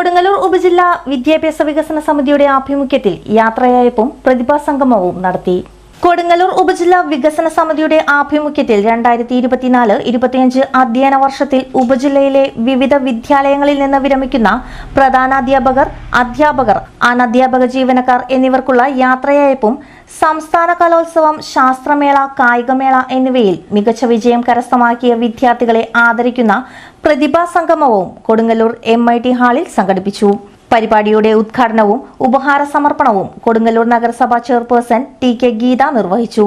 കൊടുങ്ങല്ലൂർ ഉപജില്ലാ വിദ്യാഭ്യാസ വികസന സമിതിയുടെ ആഭിമുഖ്യത്തിൽ യാത്രയയപ്പും പ്രതിഭാസംഗമവും നടത്തി കൊടുങ്ങല്ലൂർ ഉപജില്ലാ വികസന സമിതിയുടെ ആഭിമുഖ്യത്തിൽ രണ്ടായിരത്തി ഇരുപത്തിനാല് ഇരുപത്തിയഞ്ച് അധ്യയന വർഷത്തിൽ ഉപജില്ലയിലെ വിവിധ വിദ്യാലയങ്ങളിൽ നിന്ന് വിരമിക്കുന്ന പ്രധാനാധ്യാപകർ അധ്യാപകർ അനധ്യാപക ജീവനക്കാർ എന്നിവർക്കുള്ള യാത്രയയപ്പും സംസ്ഥാന കലോത്സവം ശാസ്ത്രമേള കായികമേള എന്നിവയിൽ മികച്ച വിജയം കരസ്ഥമാക്കിയ വിദ്യാർത്ഥികളെ ആദരിക്കുന്ന പ്രതിഭാ സംഗമവും കൊടുങ്ങല്ലൂർ എം ഹാളിൽ സംഘടിപ്പിച്ചു. പരിപാടിയുടെ ഉദ്ഘാടനവും ഉപഹാര സമർപ്പണവും കൊടുങ്ങല്ലൂർ നഗരസഭാ ചെയർപേഴ്സൺ ടി കെ ഗീത നിർവഹിച്ചു.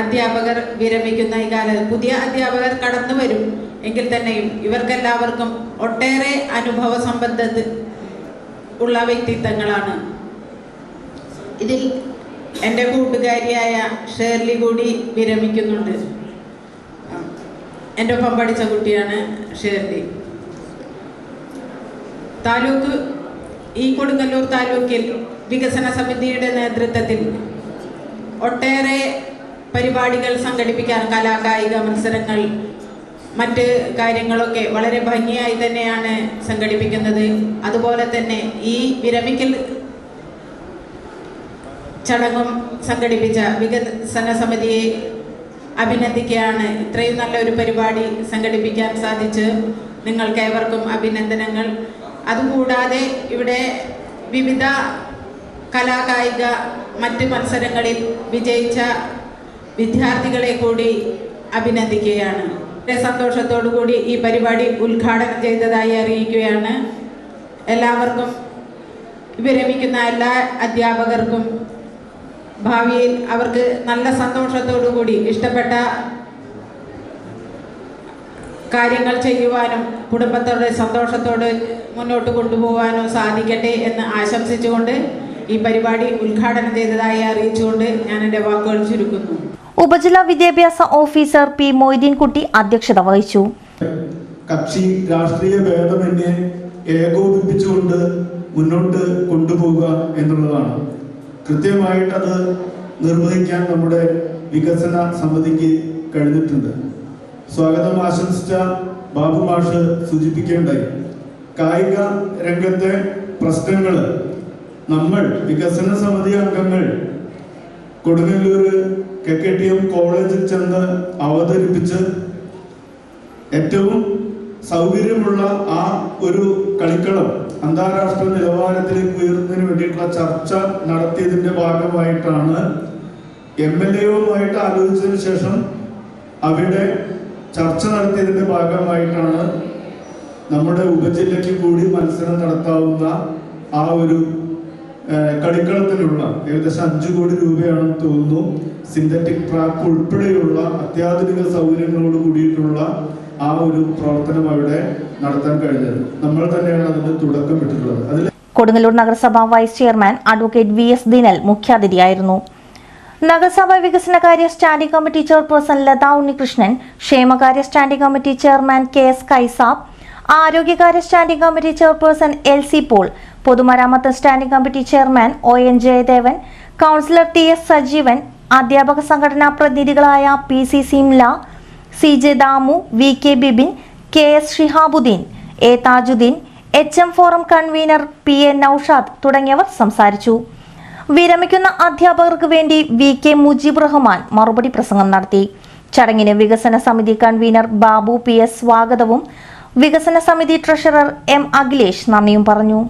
അധ്യാപകർ വിരമിക്കുന്ന ഈ കാലത്ത് പുതിയ അധ്യാപകർ കടന്നു വരും. എങ്കിൽ തന്നെയും ഇവർക്കെല്ലാവർക്കും ഒട്ടേറെ അനുഭവ സംബന്ധത്തിൽ ഉള്ള വ്യക്തിത്വങ്ങളാണ്. ഇതിൽ എന്റെ കൂട്ടുകാരിയായ ഷേർലി കൂടി വിരമിക്കുന്നുണ്ട്. എന്റെ ഒപ്പം പഠിച്ച കുട്ടിയാണ് ഷേർലി. താലൂക്ക് ഈ കൊടുങ്ങല്ലൂർ താലൂക്കിൽ വികസന സമിതിയുടെ നേതൃത്വത്തിൽ ഒട്ടേറെ പരിപാടികൾ സംഘടിപ്പിക്കാൻ കലാകായിക മത്സരങ്ങൾ മറ്റ് കാര്യങ്ങളൊക്കെ വളരെ ഭംഗിയായി തന്നെയാണ് സംഘടിപ്പിക്കുന്നത്. അതുപോലെ തന്നെ ഈ വിരമിക്കൽ ചടങ്ങും സംഘടിപ്പിച്ച വികസന സമിതിയെ അഭിനന്ദിക്കുകയാണ്. ഇത്രയും നല്ലൊരു പരിപാടി സംഘടിപ്പിക്കാൻ സാധിച്ച് നിങ്ങൾക്ക് ഏവർക്കും അഭിനന്ദനങ്ങൾ. അതുകൂടാതെ ഇവിടെ വിവിധ കലാകായിക മറ്റ് മത്സരങ്ങളിൽ വിജയിച്ച വിദ്യാർത്ഥികളെ കൂടി അഭിനന്ദിക്കുകയാണ്. സന്തോഷത്തോടു കൂടി ഈ പരിപാടി ഉദ്ഘാടനം ചെയ്തതായി അറിയിക്കുകയാണ്. എല്ലാവർക്കും വിരമിക്കുന്ന എല്ലാ അധ്യാപകർക്കും ഭാവിയിൽ അവർക്ക് നല്ല സന്തോഷത്തോടു കൂടി ഇഷ്ടപ്പെട്ട കാര്യങ്ങൾ ചെയ്യുവാനും കുടുംബത്തോടെ സന്തോഷത്തോട് മുന്നോട്ട് കൊണ്ടുപോകാനും സാധിക്കട്ടെ എന്ന് ആശംസിച്ചുകൊണ്ട് ഈ പരിപാടി ഉദ്ഘാടനം ചെയ്തതായി അറിയിച്ചുകൊണ്ട് ഞാൻ എന്റെ വാക്കുകൾ ചുരുക്കുന്നു. ഉപജില്ലാ വിദ്യാഭ്യാസ ഓഫീസർ പി മൊയ്തീൻകുട്ടി അധ്യക്ഷത വഹിച്ചു. കക്ഷി രാഷ്ട്രീയ ഭേദമന്യേ ഏകോപിപ്പിച്ചുകൊണ്ട് മുന്നോട്ട് കൊണ്ടുപോവുക എന്നുള്ളതാണ്. കൃത്യമായിട്ടത് അത് നിർവഹിക്കാൻ നമ്മുടെ വികസന സമിതിക്ക് കഴിഞ്ഞിട്ടുണ്ട്. സ്വാഗതം ആശംസിച്ച ബാബു മാഷ് സൂചിപ്പിക്കേണ്ടായി. കായിക രംഗത്തെ പ്രശ്നങ്ങൾ നമ്മൾ വികസന സമിതി അംഗങ്ങൾ Kodungallur K K T M കോളേജിൽ ചെന്ന് അവതരിപ്പിച്ച് ഏറ്റവും സൗകര്യമുള്ള ആ ഒരു കളിക്കളം അന്താരാഷ്ട്ര നിലവാരത്തിലേക്ക് ഉയർന്നതിന് വേണ്ടിയിട്ടുള്ള ചർച്ച നടത്തിയതിന്റെ ഭാഗമായിട്ടാണ് എം എൽ എയുമായിട്ട് ആലോചിച്ചതിന് ശേഷം അവിടെ ചർച്ച നടത്തിയതിന്റെ ഭാഗമായിട്ടാണ് നമ്മുടെ ഉപജില്ലയ്ക്ക് കൂടി മത്സരം നടത്താവുന്ന ആ ഒരു കളിക്കളത്തിലുള്ള ഏകദേശം അഞ്ചു കോടി രൂപയാണെന്ന് തോന്നുന്നു. സിന്തറ്റിക് ട്രാക്ക് ഉൾപ്പെടെയുള്ള അത്യാധുനിക സൗകര്യങ്ങളോട് കൂടിയിട്ടുള്ള ആ ഒരു പ്രവർത്തനം അവിടെ നടത്താൻ കഴിഞ്ഞത്. നമ്മൾ തന്നെയാണ് അതിന് തുടക്കം ഇട്ടിട്ടുള്ളത്. അതിൽ കൊടുങ്ങല്ലൂർ നഗരസഭ vice chairman advocate V S Dinal മുഖ്യാതിഥിയായിരുന്നു. നഗരസഭ വികസനകാര്യ standing committee chairperson Latha Unnikrishnan ക്ഷേമകാര്യ standing committee chairman K S Kaisab ആരോഗ്യകാര്യ standing committee chairperson L C Paul പൊതുമരാമത്ത് standing committee chairman O N Jayadevan councillor T S Sajeevan അധ്യാപക സംഘടനാ പ്രതിനിധികളായ P C Simla C J Damu V K Bibin K S Shihabuddin A Thajuddin H M forum convener P A Noushad തുടങ്ങിയവർ സംസാരിച്ചു. വിരമിക്കുന്ന അധ്യാപകർക്ക് വേണ്ടി V K Mujeeb Rahman മറുപടി പ്രസംഗം നടത്തി. ചടങ്ങിന് വികസന സമിതി കൺവീനർ ബാബു പി എസ് സ്വാഗതവും വികസന സമിതി ട്രഷറർ എം അഖിലേഷ് നന്ദിയും പറഞ്ഞു.